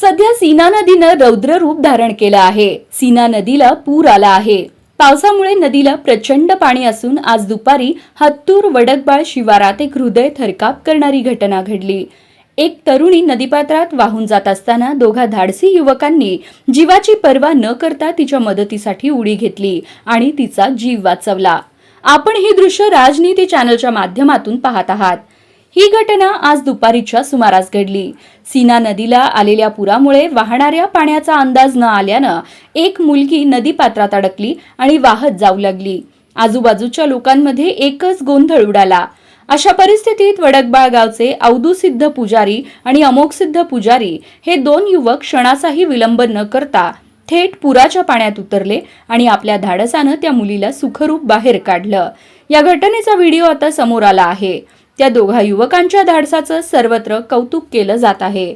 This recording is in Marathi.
सध्या सीना नदीनं रौद्र रूप धारण केलं आहे. सीना नदीला पूर आला आहे. पावसामुळे नदीला प्रचंड पाणी असून आज दुपारी हत्तूर वडकबाळ शिवारात एक हृदय थरकाप करणारी घटना घडली. एक तरुणी नदीपात्रात वाहून जात असताना दोघा धाडसी युवकांनी जीवाची पर्वा न करता तिच्या मदतीसाठी उडी घेतली आणि तिचा जीव वाचवला. आपण हे दृश्य राजनीती चॅनलच्या माध्यमातून पाहत आहात. ही घटना आज दुपारीच्या सुमारास घडली. सीना नदीला आलेल्या पुरामुळे वाहणाऱ्या पाण्याचा अंदाज न आल्यानं एक मुलगी नदीपात्रात अडकली आणि वाहत जाऊ लागली. आजूबाजूच्या लोकांमध्ये एकच गोंधळ उडाला. अशा परिस्थितीत वडकबाळ गावचे अवधूसिद्ध पुजारी आणि अमोकसिद्ध पुजारी हे दोन युवक क्षणाचाही विलंब न करता थेट पुराच्या पाण्यात उतरले आणि आपल्या धाडसानं त्या मुलीला सुखरूप बाहेर काढलं. या घटनेचा व्हिडिओ आता समोर आला आहे. त्या दोघा युवकांच्या धाडसाचं सर्वत्र कौतुक केलं जात आहे.